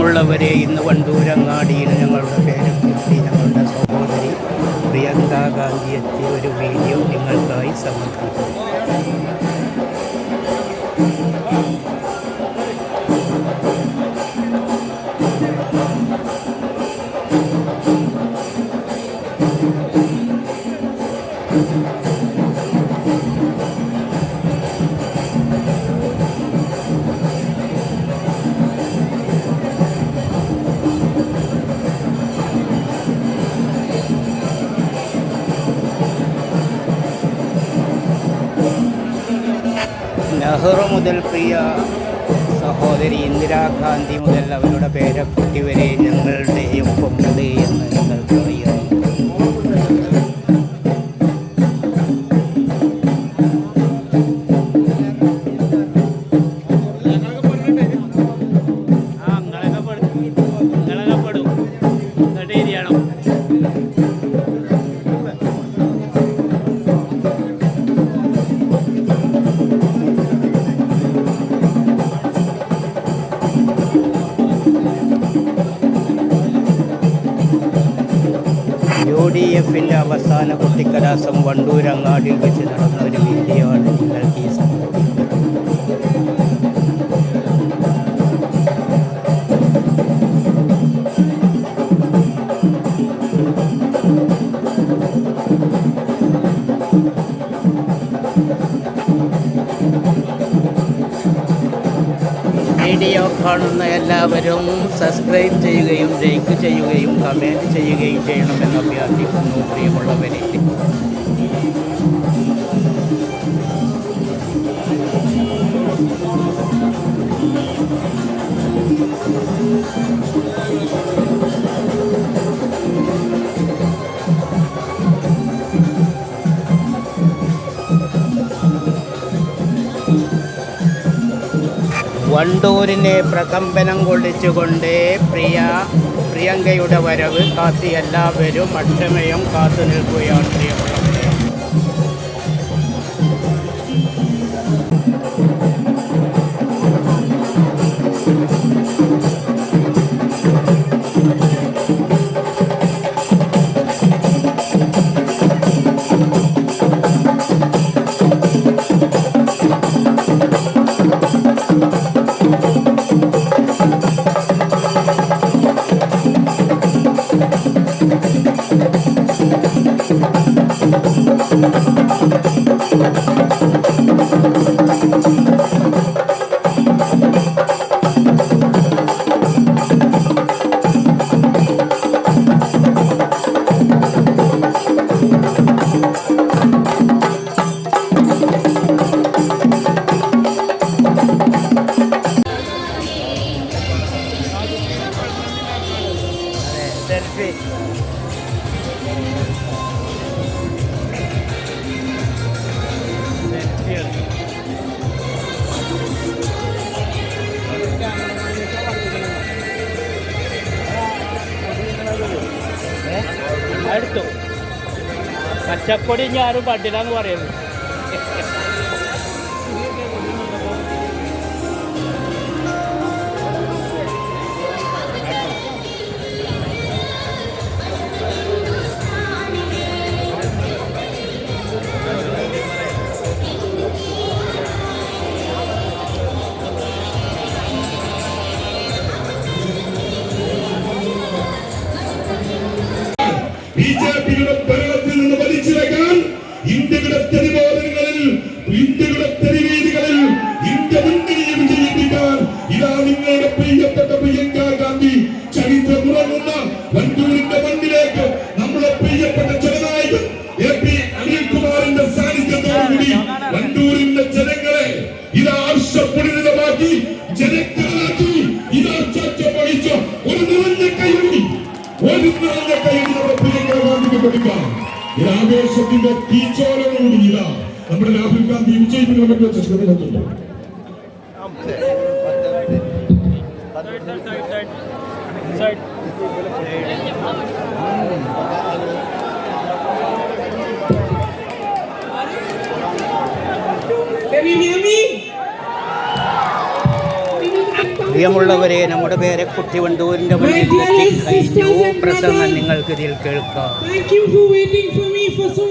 ഉള്ളവരെ ഇന്ന് വണ്ടൂരങ്ങാടിയിൽ ഞങ്ങളുടെ പേരക്കുട്ടി ഞങ്ങളുടെ സഹോദരി പ്രിയങ്ക ഗാന്ധി എത്തിയ ഒരു വീഡിയോ നിങ്ങൾക്കായി സമർപ്പിക്കുന്നു. നെഹ്റു മുതൽ പ്രിയ സഹോദരി ഇന്ദിരാഗാന്ധി മുതൽ അവരുടെ പേരക്കുട്ടി വരെ ഞങ്ങളുടെയും ഒപ്പമുണ്ട് എന്ന് നിങ്ങൾക്ക് അറിയാം ആ കുട്ടിക്കലാസം വണ്ടൂരങ്ങാടിയിൽ വെച്ച് നടന്ന ഒരു വീഡിയോ ആണ് നിങ്ങൾക്ക് ഈ വീഡിയോ കാണുന്ന എല്ലാവരും സബ്സ്ക്രൈബ് ചെയ്യുകയും ലൈക്ക് ചെയ്യുകയും കമന്റ് ചെയ്യുകയും ചെയ്യണമെന്ന് അഭ്യർത്ഥിക്കുന്നു. പ്രിയമുള്ളവരെ. വണ്ടൂരിനെ പ്രകമ്പനം കൊള്ളിച്ചുകൊണ്ട് പ്രിയ പ്രിയങ്കയുടെ വരവ് കാത്തി എല്ലാവരും അക്ഷമയം കാത്തു നിൽക്കുകയാണ് പ്രിയമുള്ളവരെ പച്ചപ്പൊടി ഞാനും എന്ന് പറയുന്നത് ജനങ്ങളാക്കി ഇതാ ചർച്ച ഒരു നിറഞ്ഞ കൈയടി ഒരു നിറഞ്ഞ കൈയടി നമ്മുടെ പ്രിയങ്ക ഗാന്ധിക്ക് കൊടുക്കാം. ഇത് ആവേശത്തിന്റെ തീച്ചോരനോട് ഇതാ. നമ്മുടെ രാഹുൽ ഗാന്ധി വിജയിപ്പിക്കാൻ പറ്റുന്ന പ്രിയമുള്ളവരെ നമ്മുടെ പേരക്കുട്ടി വണ്ടൂരിന്റെ മുന്നിൽ എത്തിക്കഴിഞ്ഞു പ്രസംഗം നിങ്ങൾക്ക് ഇതിൽ കേൾക്കാം Thank you for waiting for me for so.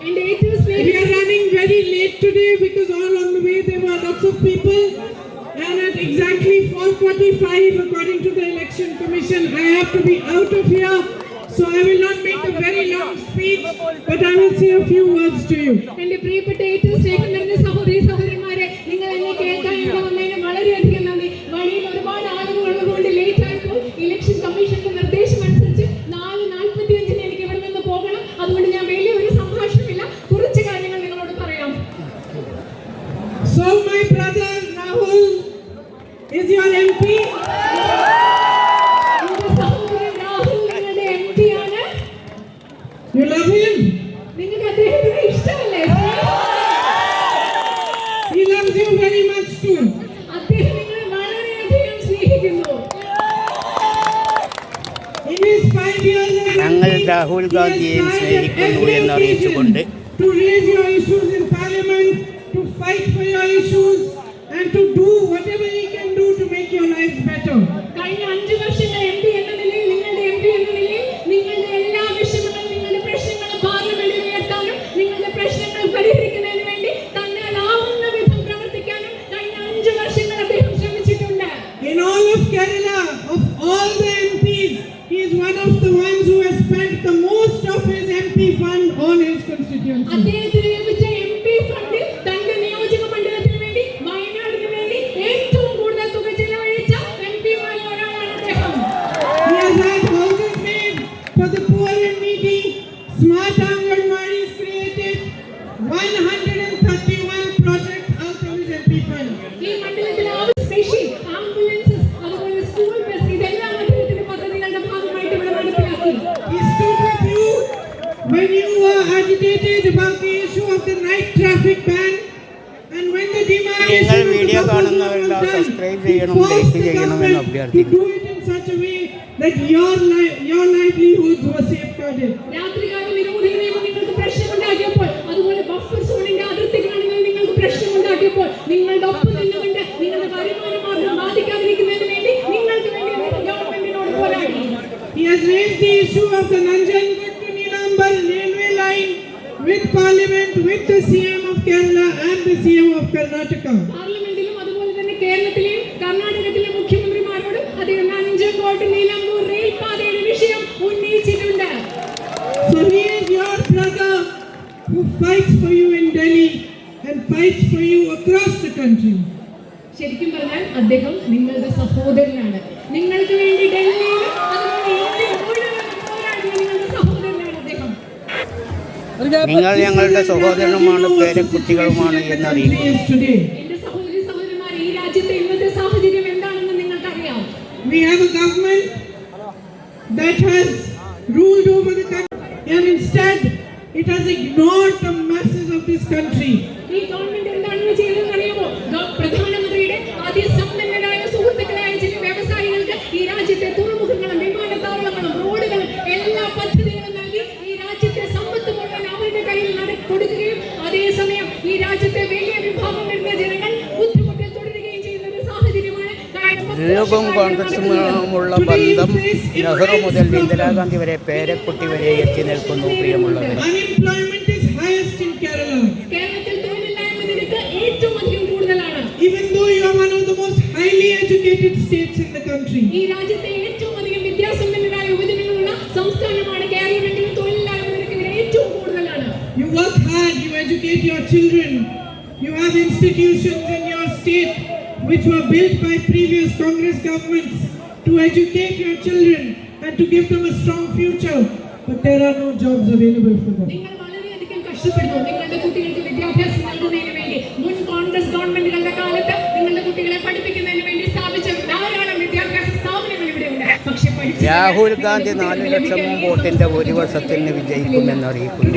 And it is We are running very late today because all on the way there were lots of people. And at exactly 4:45, according to the election commission, I have to be out of here. So I will not make a very long speech, but I will say a few words to you. എന്റെ പ്രിയപ്പെട്ട ഏറ്റവും സ്നേഹം നിറഞ്ഞ സഹോദരി സഹോദരന്മാരെ നിങ്ങൾ എന്നെ കേൾക്കാൻ ഇവിടെ വന്നതിന് വളരെയധികം ഗാന്ധിയെ സ്നേഹിക്കുന്നു എന്നറിയിച്ചുകൊണ്ട് that your, li- your livelihoods were safeguarded. രാത്രികാല നിരോധന നിയമം നിങ്ങൾക്ക് പ്രശ്നമുണ്ടാക്കിയപ്പോൾ അതുപോലെ ബഫർ സോണിന്റെ അതിർത്തികളാണെങ്കിൽ നിങ്ങൾക്ക് പ്രശ്നമുണ്ടാക്കിയപ്പോൾ നിങ്ങളുടെ ഒപ്പം നിന്നുകൊണ്ട് നിങ്ങളുടെ വരുമാന മാർഗം ബാധിക്കാതിരിക്കുന്നതിന് വേണ്ടി നിങ്ങൾക്ക് വേണ്ടി അദ്ദേഹം ഗവൺമെന്റിനോട് പോരാടി He has raised the issue of the Nanjangud to Neelambal railway line with Parliament, with the CM of Kerala and the CM of Karnataka. Fights for you in Delhi and fights for you across the country. ശരിക്കും പറഞ്ഞാൽ അദ്ദേഹം നിങ്ങളുടെ സഹോദരനാണ്. നിങ്ങൾക്ക് വേണ്ടി ഡൽഹിയിൽ നിങ്ങൾ ഞങ്ങളുടെ സഹോദരനുമാണ് പേരക്കുട്ടികളുമാണ് നിങ്ങൾക്കറിയാം. We have a government that has ruled over the country and instead it has ignored the masses of this country. ഈ ഗവൺമെന്റ് എന്താണെന്ന് ചെയ്തതെന്ന് അറിയാമോ ഗവ- ദ്വീപും കോൺഗ്രസുമുള്ള ബന്ധം നെഹ്റു മുതൽ ഇന്ദിരാഗാന്ധി വരെ പേരക്കുട്ടി വരെ എത്തി നിൽക്കുന്നു പ്രിയമുള്ളവർ Unemployment is highest in Kerala. കേരളത്തിൽ തൊഴിലില്ലായ്മ നിരക്ക് ഏറ്റവും അധികം കൂടുതലാണ് Even though you are one of the most highly educated states in the country. ഈ രാജ്യത്തെ ഏറ്റവും അധികം വിദ്യാസമ്പന്നരായ യുവജനങ്ങളുള്ള സംസ്ഥാനമാണ് കേരളമെങ്കിലും തൊഴിലില്ലായ്മ നിരക്ക് ഏറ്റവും കൂടുതലാണ് You work hard, you educate your children. You have institutions in your state which were built by previous Congress governments to educate your children and to give them a strong future. But there are no jobs available for them. നിങ്ങൾ വളരെയധികം കഷ്ടപ്പെടുന്നു നിങ്ങളുടെ കുട്ടികൾക്ക് വിദ്യാഭ്യാസം നൽകുന്നതിന് വേണ്ടി മുൻ കോൺഗ്രസ് ഗവൺമെന്റുകളുടെ കാലത്ത് നിങ്ങളുടെ കുട്ടികളെ പഠിപ്പിക്കുന്നതിന് വേണ്ടി സ്ഥാപിച്ച ധാരാളം വിദ്യാഭ്യാസ സ്ഥാപനങ്ങൾ ഇവിടെയുണ്ട് പക്ഷെ രാഹുൽ ഗാന്ധി നാല് ലക്ഷം വോട്ടിന്റെ ഭൂരിപക്ഷത്തിന് വിജയിക്കുമെന്ന് അറിയിക്കുന്നു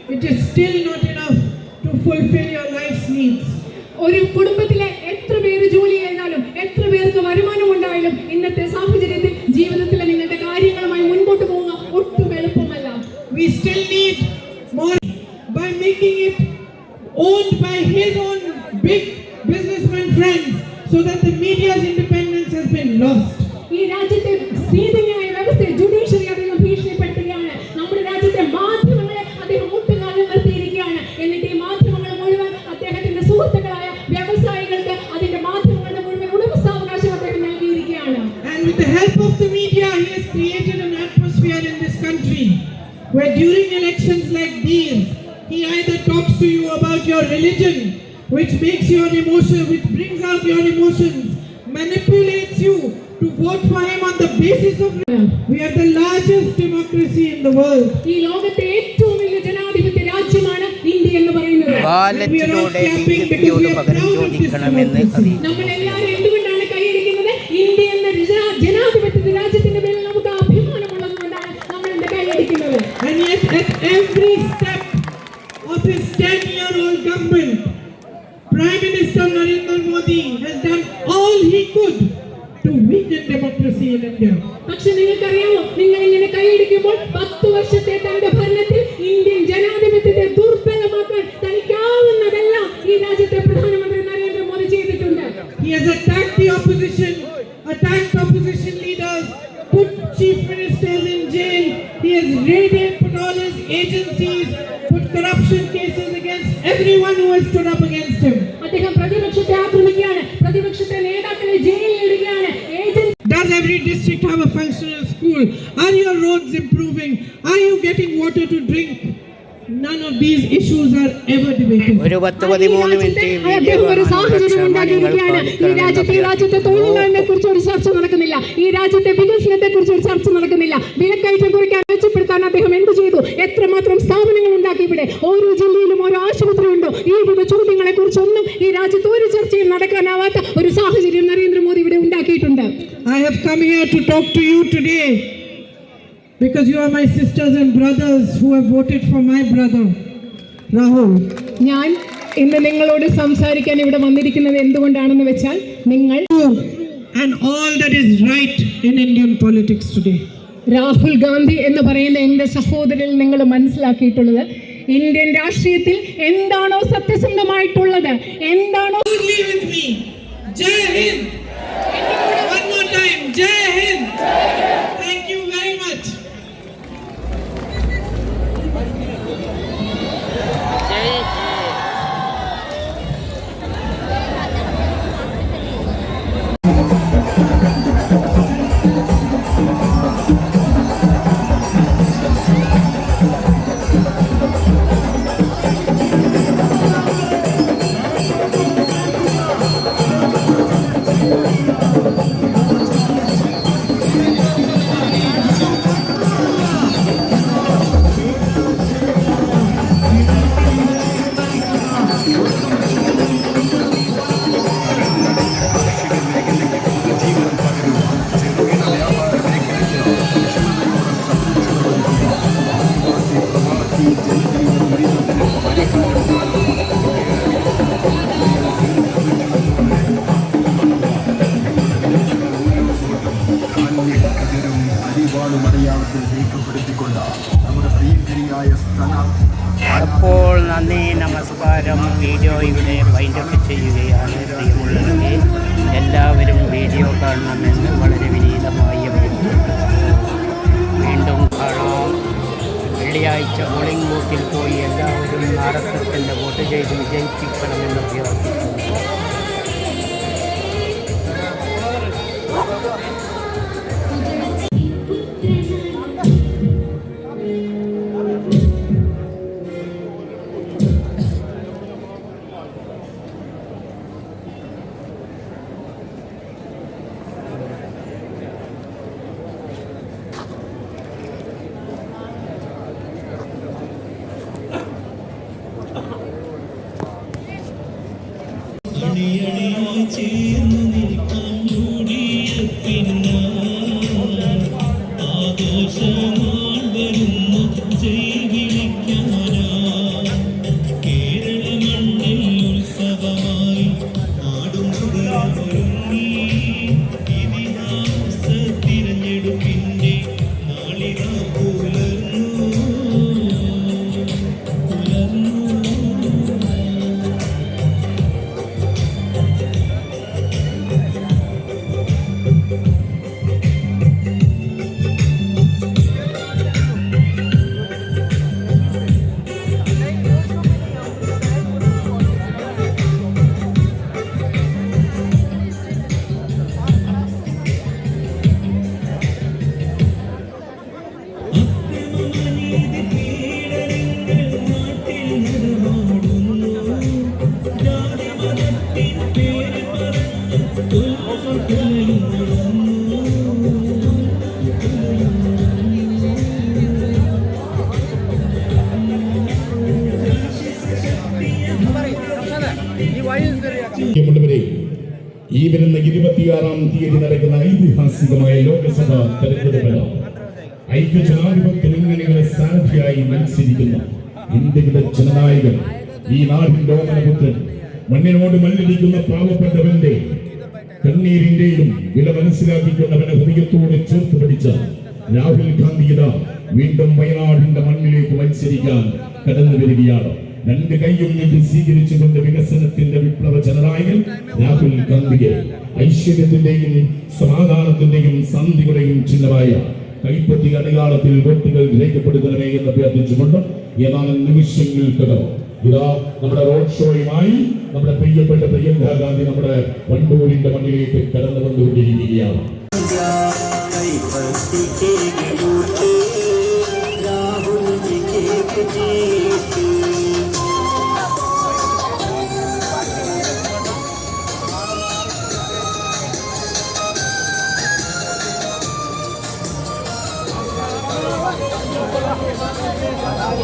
are earning, it is still not enough to fulfill your life's needs. ഒരു കുടുംബത്തിലെ എത്ര പേര് ജോലി ചെയ്താലും എത്ര പേർക്ക് വരുമാനം ഉണ്ടായാലും ഇന്നത്തെ സാഹചര്യത്തിൽ ജീവിതത്തിലെ നിങ്ങളുടെ കാര്യങ്ങളുമായി മുൻപോട്ട് പോകുക ഒട്ടും എളുപ്പമല്ല We still need more by making it owned by his own big businessman friends so that the media's independence has been lost. ഈ രാജ്യത്തെ വ്യവസായികൾക്ക് അതിന്റെ മാധ്യമങ്ങളുടെ മുഴുവൻ ഉടമസ്ഥാവകാശം അദ്ദേഹം നൽകിയിരിക്കുകയാണ് And with the help of the media, he has created an atmosphere in this country where during elections like these, he either talks to you about your religion, which makes your emotion, which brings out your emotions, manipulates you to vote for him on the basis of. We are the largest democracy in the world. ഈ ലോകത്തെ ഏറ്റവും വലിയ ബാലറ്റിലൂടെ B J പിയോട് പകരം ചോദിക്കണമെന്ന് അറിയിച്ചു നമ്മൾ എല്ലാവരും എന്തുകൊണ്ടാണ് കൈയടിക്കുന്നത്? ഇന്ത്യ എന്ന ജനാധിപത്യ രാജ്യത്തിന്റെ പേരിൽ നമുക്ക് അഭിമാനമുള്ളത് നമ്മൾ ഇന്ന് കൈയടിക്കുന്നത് And yet, at every step of his 10 year old government, Prime Minister Narendra Modi has done all he could to weaken democracy in India. പക്ഷെ നിങ്ങൾക്കറിയാമോ? നിങ്ങൾ ഇങ്ങനെ കൈയടിക്കുമ്പോൾ പത്ത് വർഷത്തെ തന്റെ He has raided, put all his agencies, put corruption cases against everyone who has stood up against him. അദ്ദേഹം പ്രതിപക്ഷത്തെ ആക്രമിക്കുകയാണ് പ്രതിപക്ഷത്തെ നേതാക്കളെ ജയിലിൽ ഇടുകയാണ് agency Does every district have a functional school? Are your roads improving? Are you getting water to drink? None of these issues are ever debated. ഒരു പത്ത് പതിമൂന്ന് minute video അദ്ദേഹം ഒരു കാണാനുള്ള സാഹചര്യം ക്ഷമ നിങ്ങൾ ഉണ്ടാക്കിയിരിക്കുകയാണ് ഈ രാജ്യത്തെ ഈ രാജ്യത്തെ തൊഴിലില്ലായ്മയെ കുറിച്ച് ഒരു ചർച്ച നടക്കുന്നില്ല ഈ രാജ്യത്തെ വികസനത്തെ കുറിച്ച് ഒരു ചർച്ച നടക്കുന്നില്ല വിലക്കയറ്റം കുറിക്കാൻ മെച്ചപ്പെടുത്താൻ അദ്ദേഹം എന്ത് ചെയ്തു എത്രമാത്രം സ്ഥാപനങ്ങൾ ഉണ്ടാക്കി ഇവിടെ ഓരോ ജില്ലയിലും ഓരോ ആശുപത്രി ഉണ്ടോ ഈ വിധ ചോദ്യങ്ങളെ കുറിച്ചൊന്നും ഈ രാജ്യത്ത് ഒരു ചർച്ചയും നടക്കാനാവാത്ത ഒരു സാഹചര്യം നരേന്ദ്രമോദി ഇവിടെ ഉണ്ടാക്കിയിട്ടുണ്ട് I have come here to talk to you today because you are my sisters and brothers who have voted for my brother, Rahul. ഞാൻ ഇന്ന് നിങ്ങളോട് സംസാരിക്കാൻ ഇവിടെ വന്നിരിക്കുന്നത് എന്തുകൊണ്ടാണെന്ന് വെച്ചാൽ നിങ്ങൾ And all that is right in Indian politics today. Rahul Gandhi എന്ന് പറയുന്ന എന്റെ സഹോദരൻ നിങ്ങൾ മനസ്സിലാക്കിയിട്ടുള്ളത്. ഇന്ത്യൻ രാഷ്ട്രീയത്തിൽ എന്താണോ സത്യസന്ധമായിട്ടുള്ളത് എന്താണോ ജയ് with അപ്പോൾ നന്ദി നമസ്കാരം. വീഡിയോ ഇവിടെ വൈൻഡപ്പ് ചെയ്യുകയാണ്. പ്രിയമുള്ളവരെ എല്ലാവരും വീഡിയോ കാണണമെന്ന് വളരെ വിനീതമായി വീണ്ടും കാണാം. വെള്ളിയാഴ്ച പോളിംഗ് ബൂത്തിൽ പോയി എല്ലാവരും നാടകത്തിന്റെ വോട്ട് ചെയ്ത് വിജയിപ്പിക്കണമെന്ന് അഭ്യർത്ഥിക്കുന്നു. പ്രിയമുള്ളവരെ ഈ വരുന്ന ഇരുപത്തിയാറാം തീയതി നടക്കുന്ന ഐതിഹാസികമായ ലോകസഭാ തെരഞ്ഞെടുപ്പിൽ ഐക്യ ജനാധിപത്യ മുന്നണികളെ സ്ഥാനാർത്ഥിയായി മത്സരിക്കുന്ന ഇന്ത്യയുടെ ജനനായകൻ ഈ നാടിന്റെ ഓമനപുത്രൻ മണ്ണിനോട് മല്ലിടിക്കുന്ന പാവപ്പെട്ടവന്റെ കണ്ണീരിന്റെയും വില മനസ്സിലാക്കിക്കൊണ്ടവന്റെ ഹൃദയത്തോട് ചേർത്ത് പിടിച്ച രാഹുൽ ഗാന്ധിയുടെ വീണ്ടും വയനാടിന്റെ മണ്ണിലേക്ക് മത്സരിക്കാൻ കടന്നു വരികയാണ്. രണ്ട് കൈയും നീട്ടി സ്വീകരിച്ചുകൊണ്ട് വികസനത്തിന്റെ വിപ്ലവ ജനനായകൻ രാഹുൽ ഗാന്ധിയെ ഐശ്വര്യത്തിന്റെയും സമാധാനത്തിന്റെയും സന്ധികളുടെയും ചിഹ്നമായ കൈപ്പറ്റി അടയാളത്തിൽ വോട്ടുകൾ രേഖപ്പെടുത്തണമേ എന്ന് അഭ്യർത്ഥിച്ചുകൊണ്ട് ഏതാനും നിമിഷങ്ങൾക്കകം ഇതാ നമ്മുടെ റോഡ് ഷോയുമായി നമ്മുടെ പ്രിയപ്പെട്ട പ്രിയങ്ക ഗാന്ധി നമ്മുടെ വണ്ടൂരിന്റെ മണ്ണിലേക്ക് കടന്നു വന്നുകൊണ്ടിരിക്കുകയാണ്